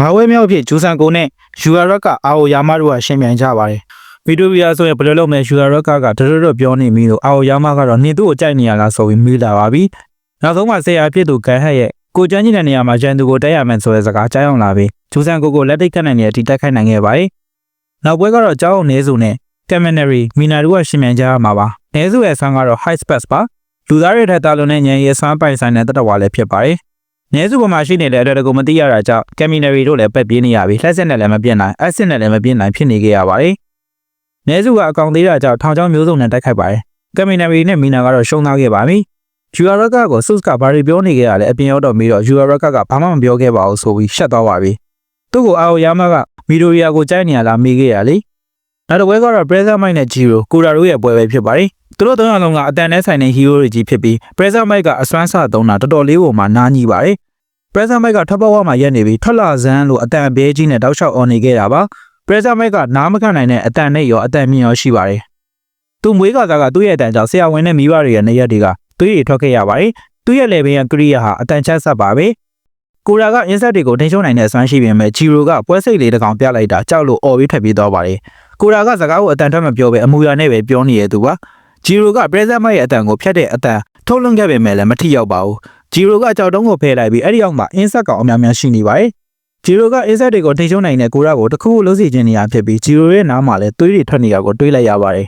ငါဝဲမြောက်ဖြစ်ဂျူဆန်ကိုနဲ့ယူအာရက်ကအာအိုယာမတို့ကရှင်ပြိုင်ကြပါတယ်ဗီဒိုဗီယာဆိုရင်ဘယ်လိုလုပ်မလဲယူအာရက်ကကတော်တော်တော်ပြောနေပြီလို့အာအိုယာမကတော့နင်သူ့ကိုကြိုက်နေရလားဆိုပြီးမိလာပါပြီနောက်ဆုံးမှဆေးရဖြစ်သူကန်ဟက်ရဲ့ကိုကျန်းကြီးတဲ့နေရာမှာဂျန်သူကိုတက်ရမယ်ဆိုတဲ့စကားကြားအောင်လာပြီးဂျူဆန်ကိုကိုလက်တိတ်ခတ်နိုင်တဲ့အထိတက်ခိုက်နိုင်ခဲ့ပါတယ်နောက်ပွဲကတော့ကြောင်းအောင်နေစုနဲ့ကမ်မနရီမီနာတို့ကရှင်ပြိုင်ကြရမှာပါနေစုရဲ့ဆန်းကတော့ high space ပါလူသားတွေထက်တာလုံးနဲ့ညံရဲဆွမ်းပိုင်ဆိုင်တဲ့တတဝါလည်းဖြစ်ပါတယ် နေစုပေါ်မှာရှိနေတဲ့အတွက်တကူမသိရတာကြောင့်ကမ်မနရီတို့လည်းပက်ပြေးနေရပြီးလှက်ဆက်နဲ့လည်းမပြတ်နိုင်အက်ဆစ်နဲ့လည်းမပြတ်နိုင်ဖြစ်နေကြရပါတယ်နေစုကအကောင်သေးတာကြောင့်ထောင်ချောင်းမျိုးစုံနဲ့တိုက်ခိုက်ပါတယ်ကမ်မနရီနဲ့မီနာကတော့ရှုံးသားခဲ့ပါပြီယူအာရက်ကကိုဆုစ်ကဘာတွေပြောနေကြရလဲအပြင်ရောက်တော့ပြီးတော့ယူအာရက်ကကဘာမှမပြောခဲ့ပါဘူးဆိုပြီးရှက်သွားပါပြီသူ့ကိုအာအိုယာမကမီဒိုရီယာကိုကြိုက်နေရလားမေးခဲ့ရလေ နောက်တစ်ပွဲကတော့ Pressure Mike နဲ့ Giro ကိုရာတို့ရဲ့ပွဲပဲဖြစ်ပါတယ်သူတို့သုံးယောက်လုံးကအတန်နဲ့ဆိုင်တဲ့ hero တွေကြီးဖြစ်ပြီး Pressure Mike ကအစွမ်းဆသုံးတာတော်တော်လေးပုံမှာနားကြီးပါတယ် Pressure Mike ကထပ်ပေါက်ဝမှာရက်နေပြီးထွက်လာစမ်းလို့အတန်အဘေးကြီးနဲ့တောက်လျှောက်အော်နေခဲ့တာပါ Pressure Mike ကနားမခံနိုင်တဲ့အတန်နဲ့ရောအတန်မြင့်ရောရှိပါတယ်သူမွေးကစားကသူ့ရဲ့အတန်ကြောင့်ဆရာဝန်နဲ့မိဘတွေရဲ့နေရက်တွေကသွေးတွေထွက်ခဲ့ရပါတယ်သူ့ရဲ့လေဘင်းကကရိယာဟာအတန်ချက်ဆက်ပါပဲကိုရာကအင်းဆက်တွေကိုထိန်းချုပ်နိုင်တဲ့အစွမ်းရှိပေမဲ့ဂျီရိုကပွဲစိတ်လေးတစ်ကောင်ပြလိုက်တာကြောက်လို့អော်ပြီးထွက်ပြေးသွားပါတယ် ကိုရာကစကားကိုအတန်ထွက်မပြောဘဲအမူအရာနဲ့ပဲပြောနေရသူပါဂျီရိုကပရက်ဇက်မရဲ့အတန်ကိုဖျက်တဲ့အတန်ထုတ်လွှင့်ခဲ့ပေမဲ့လည်းမထိရောက်ပါဘူးဂျီရိုကကြောက်တုံးကိုဖယ်လိုက်ပြီးအဲ့ဒီအောက်မှာအင်းဆက်ကောင်အများများရှိနေပါတယ်ဂျီရိုကအင်းဆက်တွေကိုထိန်းချုပ်နိုင်တဲ့ကိုရာကိုတစ်ခုခုလှုပ်စီခြင်းနေရဖြစ်ပြီးဂျီရိုရဲ့နားမှာလည်းသွေးတွေထွက်နေတာကိုတွေးလိုက်ရပါတယ်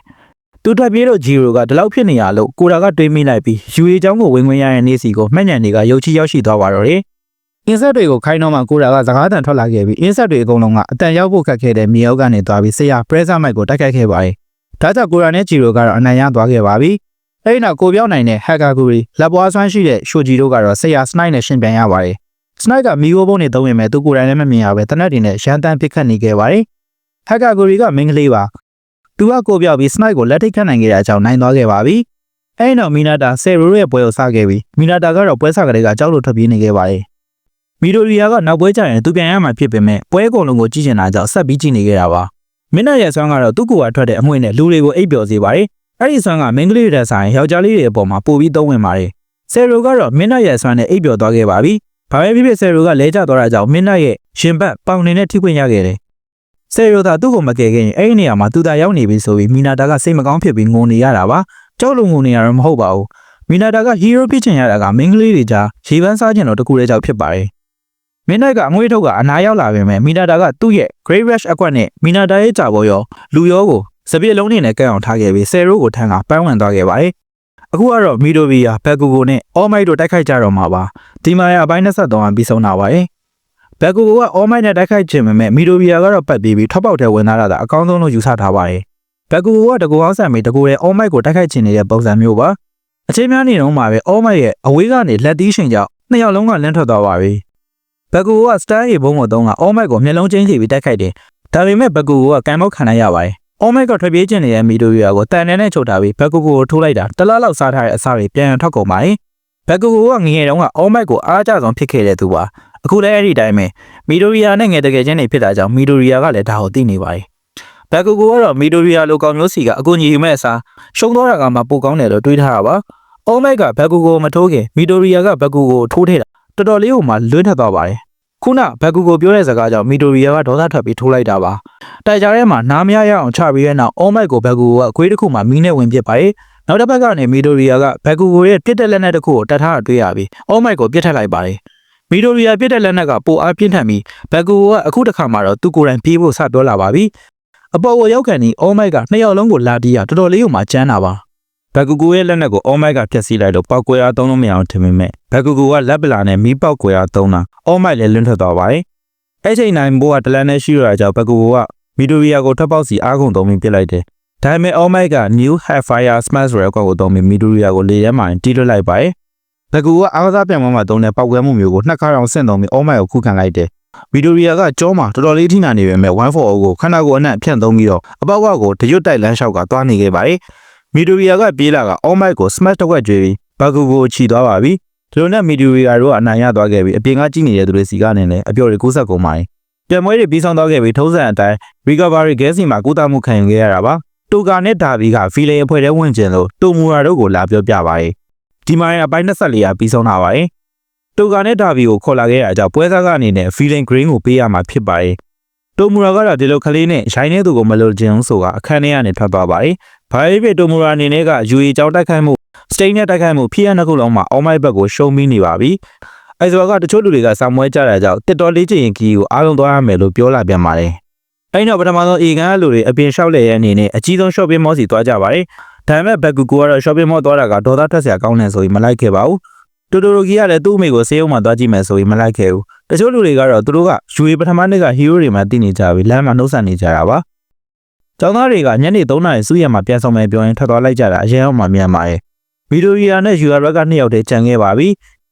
သူထွက်ပြေးလို့ဂျီရိုကဒီလောက်ဖြစ်နေရလို့ကိုရာကတွေးမိလိုက်ပြီးယူရီချောင်းကိုဝင်ဝင်ရတဲ့နေ့စီကိုမှတ်ညံတွေကရုတ်ချီရောက်ရှိသွားပါတော့တယ် အင်းဆက်တွေကိုခိုင်းတော့မှကိုရာကစကားတန်ထွက်လာခဲ့ပြီးအင်းဆက်တွေအကုန်လုံးကအတန်ရောက်ဖို့ခက်ခဲတဲ့မြေအောက်ကနေသွားပြီးဆရာပရက်ဇာမိုက်ကိုတိုက်ခိုက်ခဲ့ပါတယ်။ဒါကြောင့်ကိုရာနဲ့ဂျီရိုကတော့အနိုင်ရသွားခဲ့ပါပြီ။အဲဒီနောက်ကိုပြောင်းနိုင်တဲ့ဟက်ကာဂူရီလက်ပွားဆွမ်းရှိတဲ့ရှိုဂျီတို့ကတော့ဆရာစနိုက်နဲ့ရှင်ပြန်ရပါတယ်။စနိုက်ကမီဂိုဘုံနဲ့သုံးဝင်မဲ့သူကိုယ်တိုင်လည်းမမြင်ရပဲတနက်တင်နဲ့ရန်တန်းပစ်ခတ်နေခဲ့ပါတယ်။ဟက်ကာဂူရီကမင်းကလေးပါ။သူကကိုပြောက်ပြီးစနိုက်ကိုလက်ထိတ်ခတ်နိုင်ခဲ့တဲ့အကြောင်းနိုင်သွားခဲ့ပါပြီ။အဲဒီနောက်မီနာတာဆယ်ရိုရဲ့ပွဲကိုစခဲ့ပြီးမီနာတာကတော့ပွဲစကလေးကကြောက်လို့ထွက်ပြေးနေခဲ့ပါတယ်။ မီဒိုရီယာကနောက်ပွဲကျရင်သူပြန်ရမှာဖြစ်ပေမဲ့ပွဲအကုန်လုံးကိုကြည့်ချင်တာကြောင့်ဆက်ပြီးကြည့်နေခဲ့တာပါမင်းနဲ့ရဲ့ဆွမ်းကတော့သူ့ကိုယ်ကထွက်တဲ့အမွှေးနဲ့လူတွေကိုအိပ်ပျော်စေပါတယ်အဲ့ဒီဆွမ်းကမင်းကလေးတွေဆိုင်ယောက်ျားလေးတွေအပေါ်မှာပို့ပြီးသုံးဝင်ပါတယ်ဆယ်ရိုကတော့မင်းနဲ့ရဲ့ဆွမ်းနဲ့အိပ်ပျော်သွားခဲ့ပါပြီဘာပဲဖြစ်ဖြစ်ဆယ်ရိုကလဲကျသွားတာကြောင့်မင်းနဲ့ရဲ့ရှင်ဘတ်ပေါင်နေနဲ့ထိခွင့်ရခဲ့တယ်ဆယ်ရိုသာသူ့ကိုမကယ်ခဲ့ရင်အဲ့ဒီနေရာမှာသူသာရောက်နေပြီဆိုပြီးမီနာတာကစိတ်မကောင်းဖြစ်ပြီးငိုနေရတာပါကြောက်လို့ငိုနေရတော့မဟုတ်ပါဘူးမီနာတာကဟီးရိုးဖြစ်ချင်ရတာကမင်းကလေးတွေကြားရေပန်းစားချင်တော့တကူတဲ့ကြောင့်ဖြစ်ပါတယ် မင်းနိုင်ကအငွေထုတ်ကအနာရောက်လာပေမဲ့မီနာတာကသူ့ရဲ့ Great Rush အကွက်နဲ့မီနာတာရဲ့ကြာပေါ်ရောလူရောကိုစပြည့်လုံးနေနဲ့ကဲအောင်ထားခဲ့ပြီးဆယ်ရိုးကိုထမ်းကပန်းဝင်သွားခဲ့ပါတယ်။အခုကတော့မီဒိုဗီယာဘက်ကူကိုနဲ့အော်မိုက်တို့တိုက်ခိုက်ကြတော့မှာပါ။ဒီမာယာအပိုင်း23ကပြီးဆုံးတာပါရဲ့။ဘက်ကူကိုကအော်မိုက်နဲ့တိုက်ခိုက်ခြင်းပေမဲ့မီဒိုဗီယာကတော့ပတ်ပြီးပြီးထောက်ပေါက်ထဲဝင်လာတာအကောင်းဆုံးလို့ယူဆထားပါတယ်။ဘက်ကူကတကူအောင်ဆန်ပြီးတကူရဲ့အော်မိုက်ကိုတိုက်ခိုက်ခြင်းနေတဲ့ပုံစံမျိုးပါ။အချိန်များနေတော့မှာပဲအော်မိုက်ရဲ့အဝေးကနေလက်သီးရှင်ကြောင့်နှစ်ယောက်လုံးကလန့်ထွက်သွားပါပြီ။ ဘက်ကူကစတန်ရေဘုံကိုသုံးကအော်မိုက်ကိုမျက်လုံးချင်းစီပြီးတိုက်ခိုက်တယ်။ဒါပေမဲ့ဘက်ကူကကံမောက်ခံလိုက်ရပါတယ်။အော်မိုက်ကထွက်ပြေးကျင်နေတဲ့မီဒိုရီယာကိုတန်တန်နဲ့ချုပ်ထားပြီးဘက်ကူကိုထိုးလိုက်တာတလားလောက်စားထားတဲ့အစာတွေပြန်ထောက်ကုန်ပါတယ်။ဘက်ကူကငငယ်တုန်းကအော်မိုက်ကိုအားကြဆုံးဖြစ်ခဲ့တဲ့သူပါ။အခုလည်းအဲ့ဒီတိုင်းပဲမီဒိုရီယာနဲ့ငယ်တကယ်ချင်းတွေဖြစ်တာကြောင့်မီဒိုရီယာကလည်းဒါကိုသိနေပါတယ်။ဘက်ကူကတော့မီဒိုရီယာလိုကောင်မျိုးစီကအကူညီယူမဲ့အစားရှုံးသွားတာကမှပိုကောင်းတယ်လို့တွေးထားတာပါ။အော်မိုက်ကဘက်ကူကိုမထိုးခင်မီဒိုရီယာကဘက်ကူကိုထိုးထည့်တာတော်တော်လေးကိုမှလွန်းထက်သွားပါတယ်။ ခုနဘက်ကူကိုပြောတဲ့စကားကြောင့်မီတိုရီယာကဒေါသထွက်ပြီးထိုးလိုက်တာပါတိုက်ကြထဲမှာနားမရရအောင်ချပြီးတဲ့နောက်အော်မိုက်ကိုဘက်ကူကအခွေးတစ်ခုမှမီးနဲ့ဝင်ပစ်ပါရဲ့နောက်တစ်ဖက်ကနေမီတိုရီယာကဘက်ကူကိုရဲ့ပြစ်တဲ့လက်နက်တစ်ခုကိုတတ်ထားတာတွေ့ရပြီးအော်မိုက်ကိုပြစ်ထက်လိုက်ပါတယ်မီတိုရီယာပြစ်တဲ့လက်နက်ကပိုအားပြင်းထန်ပြီးဘက်ကူကအခုတစ်ခါမှတော့သူကိုယ်တိုင်ပြေးဖို့စပြောလာပါပြီအပေါ်ကိုရောက်ခံပြီးအော်မိုက်ကနှစ်ယောက်လုံးကိုလာတီးရတော်တော်လေးကိုမှကျန်းတာပါ ဘက်ကူကိုရဲ့လက်နက်ကိုအော်မိုက်ကဖျက်ဆီးလိုက်တော့ပောက်ကွဲအားသုံးလို့မရအောင်ထင်ပေမဲ့ဘက်ကူကိုကလက်ပလာနဲ့မီးပောက်ကွဲအားသုံးတာအော်မိုက်လည်းလွန်းထွက်သွားပါတယ်အဲ့ချိန်နိုင်ဘိုးကတလန်နဲ့ရှိရတာကြောင့်ဘကူကမီဒိုရီယာကိုထပ်ပေါက်စီအားကုန်သုံးပြီးပြစ်လိုက်တယ်။ဒါပေမဲ့ All Might က New Hellfire Smash ဆိုတဲ့ကောက်ကိုသုံးပြီးမီဒိုရီယာကိုလေထဲမှာတီးလွတ်လိုက်ပါရဲ့။ဘကူကအားကစားပြန်ပွဲမှာသုံးတဲ့ပောက်ကွဲမှုမျိုးကိုနှစ်ခါအောင်ဆင့်သုံးပြီး All Might ကိုခုခံလိုက်တယ်။မီဒိုရီယာကကြောမှာတော်တော်လေးထိနာနေပေမဲ့1-4ကိုခန္ဓာကိုယ်အနှံ့ဖြန့်သုံးပြီးတော့အပေါက်ကကိုတရွတ်တိုက်လမ်းလျှောက်ကသွားနေခဲ့ပါရဲ့။ မီဒိုရီယာကပြေးလာက All Might ကို Smash တစ်ခွက်ကျွေးပြီးဘကူကိုချီသွားပါပြီ။ဒီလိုနဲ့မီဒိုရီယာတို့ကအနိုင်ရသွားခဲ့ပြီးအပြင်ကကြည့်နေတဲ့သူတွေစီကနေလည်းအပြော်တွေ69ကုန်ပါတယ်။ပြန်ပွဲတွေပြီးဆုံးသွားခဲ့ပြီးထုံးစံအတိုင်း recovery gas စီမှာကုသမှုခံယူခဲ့ရတာပါတူကာနဲ့ဒါဘီကဖီလေအဖွဲ့ထဲဝင်ကျင်လို့တူမူရာတို့ကိုလာပြောပြပါရဲ့ဒီမှာရင်အပိုင်း24ရာပြီးဆုံးတာပါရဲ့တိုကာနဲ့ဒါဘီကိုခေါ်လာခဲ့တာကြောင့်ပွဲစားကအနေနဲ့ feeling green ကိုပေးရမှာဖြစ်ပါတယ်။ တိုမူရာကတော့ဒီလိုကလေးနဲ့ရိုင်းနေသူကိုမလိုချင်ဘူးဆိုတာအခန်းထဲကနေထွက်သွားပါတယ်။ဘာပဲဖြစ်တိုမူရာအနေနဲ့ကယူရီကြောင်းတိုက်ခိုက်မှုစတိန်နဲ့တိုက်ခိုက်မှုဖြစ်ရနှစ်ခုလုံးမှာအောင်းမိုက်ဘက်ကိုရှုံးပြီးနေပါပြီ။အဲဆိုတော့ကတချို့လူတွေကစာမွဲကြတာကြောင့်တစ်တော်လေးချင်ရင်ခီကိုအားလုံးသွားရမယ်လို့ပြောလာပြန်ပါတယ်။အဲ့တော့ပထမဆုံးအေကန်ကလူတွေအပြင်လျှောက်လေရဲ့အနေနဲ့အကြီးဆုံး shopping mall စီသွားကြပါတယ်။ဒါပေမဲ့ဘက်ကူကူကတော့ shopping mall သွားတာကဒေါသထွက်စရာကောင်းတယ်ဆိုပြီးမလိုက်ခဲ့ပါဘူး။ တိုတိုရိုကီကလည်းသူ့အမေကိုစေးုံမှာသွားကြည့်မယ်ဆိုပြီးမလိုက်ခဲ့ဘူး။တချို့လူတွေကတော့သူတို့ကယူရီပထမနေ့ကဟီးရိုတွေမှတည်နေကြပြီးလမ်းမှာနှုတ်ဆက်နေကြတာပါ။ကျောင်းသားတွေကညနေ3နာရီစုရမှာပြန်ဆောင်မယ်ပြောရင်ထွက်သွားလိုက်ကြတာအရင်အောင်မှမြန်ပါရဲ့။ဗီဒိုရီယာနဲ့ယူအာရက်ကနှစ်ယောက်တည်းကြံခဲ့ပါပြီ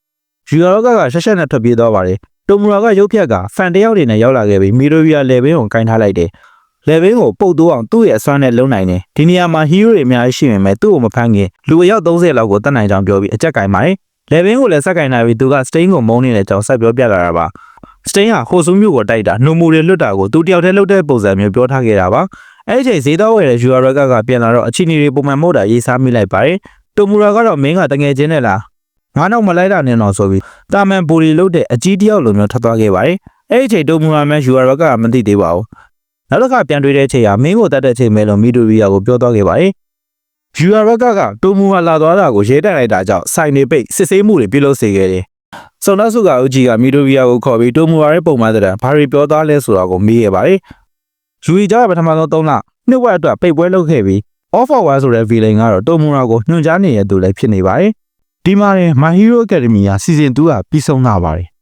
။ယူအာရက်ကကရှက်ရှက်နဲ့ထွက်ပြေးသွားပါတယ်။တိုမူရာကရုပ်ဖြတ်ကဖန်တယောက်တွေနဲ့ရောက်လာခဲ့ပြီးမီဒိုရီယာလေဘင်းကိုကင်ထားလိုက်တယ်။လေဘင်းကိုပုတ်တိုးအောင်သူ့ရဲ့အစွမ်းနဲ့လုံနိုင်တယ်ဒီနေရာမှာဟီးရိုတွေအများကြီးရှိနေမယ်သူ့ကိုမဖမ်းခင်လူအယောက်30လောက်ကိုတတ်နိုင်ကြောင်းပြောပြီးအကြက်ကင်ပါတယ် လေဘင်းကိုလည်းစက်ကင်နိုင်ပြီးသူကစတိန်ကိုမုန်းနေတဲ့အကြောင်းဆက်ပြောပြလာတာပါစတိန်ဟာဟိုဆူမျိုးကိုတိုက်တာနှုံမူတွေလွတ်တာကိုသူတယောက်တည်းလွတ်တဲ့ပုံစံမျိုးပြောထားခဲ့တာပါအဲ့ဒီချိန်ဈေးတော်ဝယ်တဲ့ယူအာရက်ကကပြန်လာတော့အချီနီတွေပုံမှန်မို့တာရေးစားမိလိုက်ပါတယ်တိုမူရာကတော့မင်းကတငယ်ချင်းနဲ့လားငါတော့မလိုက်တာနဲ့တော့ဆိုပြီးတာမန်ပူရီလုတ်တဲ့အကြီးတယောက်လိုမျိုးထပ်သွားခဲ့ပါတယ်အဲ့ဒီချိန်တိုမူရာမဲယူအာရက်ကမသိသေးပါဘူးနောက်တစ်ခါပြန်တွေ့တဲ့ချိန်ဟာမင်းကိုတတ်တဲ့ချိန်ပဲလို့မီဒိုရီယာကိုပြောသွားခဲ့ပါတယ်။ ယူအာရက်ကကတိုမူဟာလာသွားတာကိုရဲတက်လိုက်တာကြောင့်စိုင်နေပိတ်စစ်ဆေးမှုတွေပြုလုပ်စေခဲ့တယ်။စုံနောက်စုကဦးကြီးကမီဒိုရီယာကိုခေါ်ပြီးတိုမူဟာရဲ့ပုံမှန်တဲ့ဘာတွေပြောသားလဲဆိုတာကိုမေးရပါတယ်။ယူရီကြောင့်ပထမဆုံး၃လနှစ်ဝက်အတွက်ပိတ်ပွဲလုပ်ခဲ့ပြီး off for one ဆိုတဲ့ villain ကတော့တိုမူဟာကိုညွှန်ကြားနေတဲ့သူလည်းဖြစ်နေပါတယ်။ဒီမှာရင် My Hero Academia စီဇန်2ကပြီးဆုံးလာပါတယ်